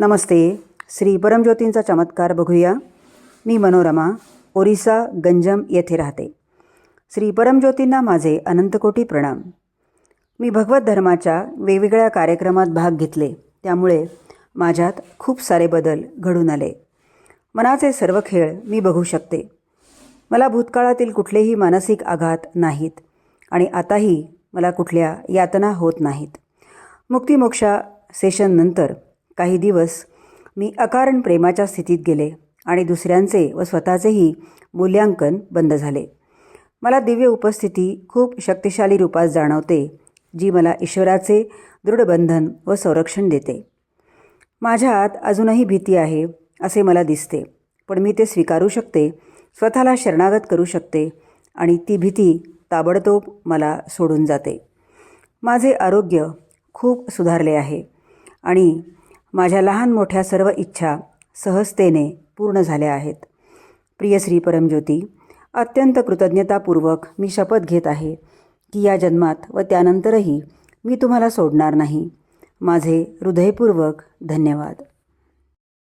नमस्ते. श्री परमज्योतींचा चमत्कार बघूया. मी मनोरमा ओरिसा गंजम येथे राहते. श्री परमज्योतींना माझे अनंतकोटी प्रणाम. मी भगवत धर्माच्या वेगवेगळ्या कार्यक्रमात भाग घेतले. त्यामुळे माझ्यात खूप सारे बदल घडून आले. मनाचे सर्व खेळ मी बघू शकते. मला भूतकाळातील कुठलेही मानसिक आघात नाहीत आणि आताही मला कुठल्या यातना होत नाहीत. मुक्तिमोक्षा सेशननंतर काही दिवस मी अकारण प्रेमाच्या स्थितीत गेले आणि दुसऱ्यांचे व स्वतःचेही मूल्यांकन बंद झाले. मला दिव्य उपस्थिती खूप शक्तिशाली रूपात जाणवते जी मला ईश्वराचे दृढ बंधन व संरक्षण देते. माझ्या आत अजूनही भीती आहे असे मला दिसते पण मी ते स्वीकारू शकते स्वतःला शरणागत करू शकते आणि ती भीती ताबडतोब मला सोडून जाते. माझे आरोग्य खूप सुधारले आहे आणि माझ्या लहान मोठ्या सर्व इच्छा सहजतेने पूर्ण झाल्या आहेत. प्रिय श्री परमज्योती अत्यंत कृतज्ञतापूर्वक मी शपथ घेत आहे की या जन्मात व त्यानंतरही मी तुम्हाला सोडणार नाही. माझे हृदयपूर्वक धन्यवाद.